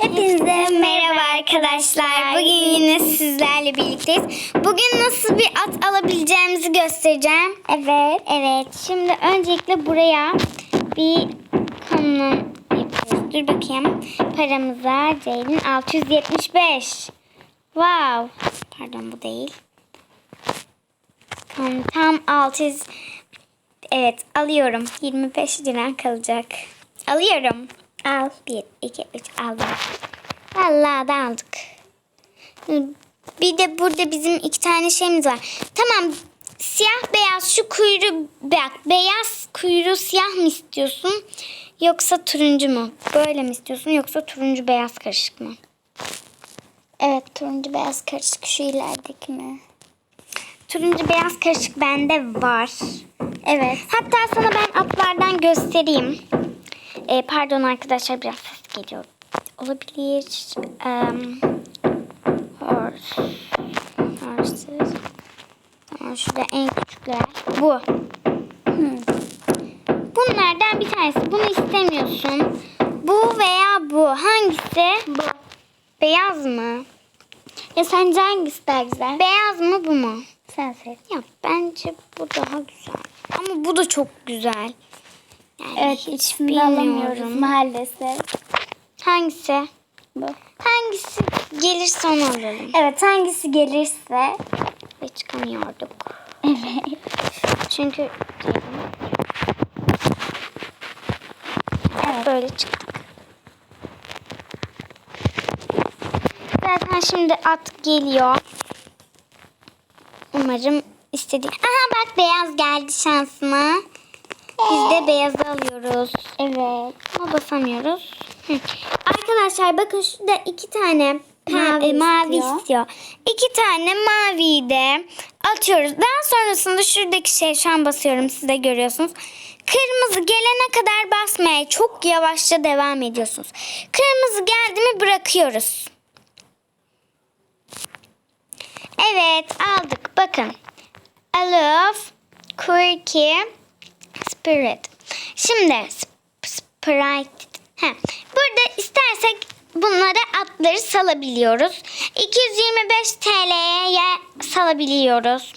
Hepinize merhaba arkadaşlar. Bugün yine sizlerle birlikteyiz. Bugün nasıl bir at alabileceğimizi göstereceğim. Evet. Evet. Şimdi öncelikle buraya bir kanun yapıyoruz. Dur bakayım. Paramıza Ceylin 675. Wow. Pardon bu değil. Kanun tam 600. Evet alıyorum. 25 lira kalacak. Alıyorum. Al. 1, 2, 3 aldım. Vallahi da aldık. Bir de burada bizim iki tane şeyimiz var. Tamam. Siyah beyaz şu kuyruğu bak. Beyaz kuyruğu siyah mı istiyorsun? Yoksa turuncu mu? Böyle mi istiyorsun? Yoksa turuncu beyaz karışık mı? Evet turuncu beyaz karışık şu ilerideki mi? Turuncu beyaz karışık bende var. Evet. Hatta sana ben atlardan göstereyim. Ee, pardon arkadaşlar biraz ses geliyor. Olabilir. Um, horse. Horses. Tamam şurada en küçükler. Bu. Hmm. Bunlardan bir tanesi. Bunu istemiyorsun. Bu veya bu. Hangisi? Bu. Beyaz mı? Ya sence hangisi daha güzel? Beyaz mı bu mu? Sen seç. Ya bence bu daha güzel. Ama bu da çok güzel. Yani Evet bilmiyorum. alamıyoruz maalesef. Hangisi? Bu. Hangisi gelirse onu alalım. Evet hangisi gelirse. Ve çıkamıyorduk. Evet. Çünkü Evet. böyle çıktık. Zaten şimdi at geliyor. Umarım istediğim... Aha bak beyaz geldi şansıma. Biz de beyazı alıyoruz. Evet. Ama basamıyoruz. Hı. Arkadaşlar bakın şurada iki tane Mavi mavi, mavi istiyor. istiyor. İki tane maviyi de atıyoruz. Daha sonrasında şuradaki şey şu an basıyorum siz de görüyorsunuz. Kırmızı gelene kadar basmaya çok yavaşça devam ediyorsunuz. Kırmızı geldi mi bırakıyoruz. Evet aldık. Bakın. Aloof, Quirky, Spirit. Şimdi sp- Sprite. Heh. Burada istersek bunlara atları salabiliyoruz. 225 TL'ye salabiliyoruz.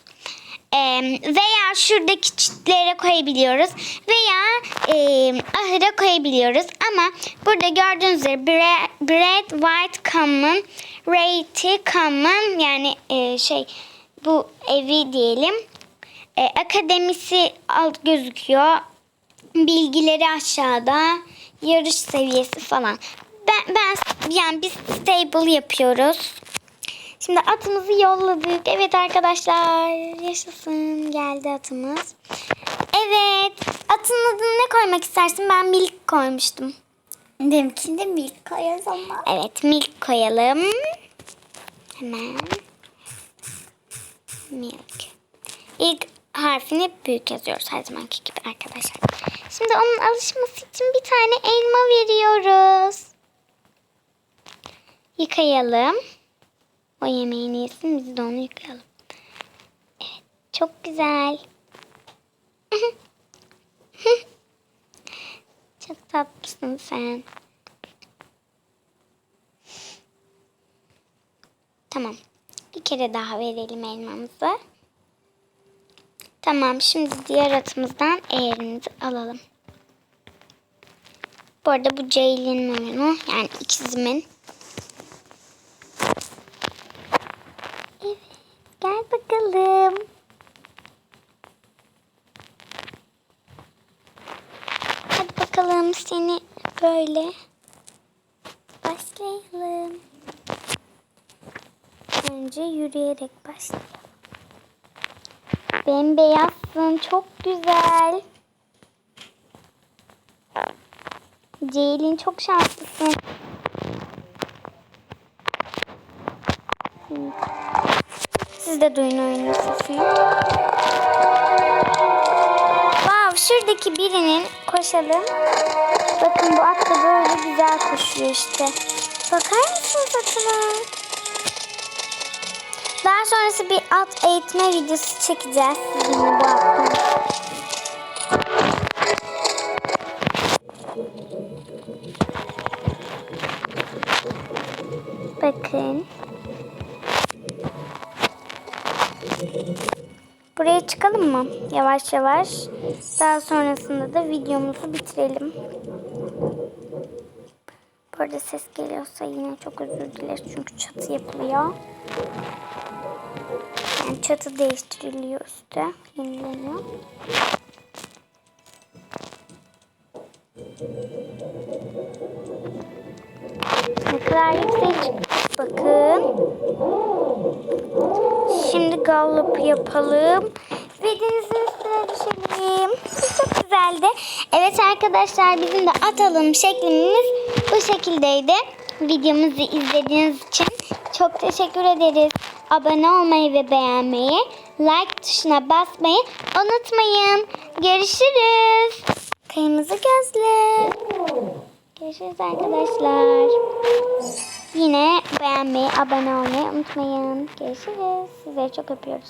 Ee, veya şuradaki çitlere koyabiliyoruz. Veya e, ahıra koyabiliyoruz. Ama burada gördüğünüz üzere bre- Bread White Common, Rate Common yani e, şey bu evi diyelim. E, akademisi alt gözüküyor. Bilgileri aşağıda. Yarış seviyesi falan. Ben, ben yani biz stable yapıyoruz. Şimdi atımızı yolladık. Evet arkadaşlar. Yaşasın. Geldi atımız. Evet. Atın adını ne koymak istersin? Ben Milk koymuştum. Benimkinde milk koyarız ama. Evet. Milk koyalım. Hemen. Milk. İlk harfini büyük yazıyoruz her zamanki gibi arkadaşlar. Şimdi onun alışması için bir tane elma veriyoruz. Yıkayalım. O yemeğini yesin biz de onu yıkayalım. Evet çok güzel. çok tatlısın sen. Tamam. Bir kere daha verelim elmamızı. Tamam şimdi diğer atımızdan eğerimizi alalım. Bu arada bu Ceylin'in oyunu. Yani ikizimin. Evet. Gel bakalım. Hadi bakalım seni böyle başlayalım. Önce yürüyerek başlayalım. Bembeyazsın. Çok güzel. Ceylin çok şanslısın. Siz de duyun oyunun sesini. Wow, şuradaki birinin koşalım. Bakın bu at da böyle güzel koşuyor işte. Bakar mısınız atına? Daha sonrası bir at eğitme videosu çekeceğiz sizinle bu attan. Bakın. Buraya çıkalım mı? Yavaş yavaş. Daha sonrasında da videomuzu bitirelim. Bu arada ses geliyorsa yine çok özür dileriz çünkü çatı yapılıyor. Çatı değiştiriliyor üstte. Yenileniyor. Ne kadar yüksek bakın. Şimdi gallop yapalım. Ve denizin üstüne düşelim. Çok güzeldi. Evet arkadaşlar bizim de atalım şeklimiz bu şekildeydi. Videomuzu izlediğiniz için çok teşekkür ederiz. Abone olmayı ve beğenmeyi, like tuşuna basmayı unutmayın. Görüşürüz. Kırmızı gözlü. Görüşürüz arkadaşlar. Yine beğenmeyi, abone olmayı unutmayın. Görüşürüz. Sizleri çok öpüyoruz.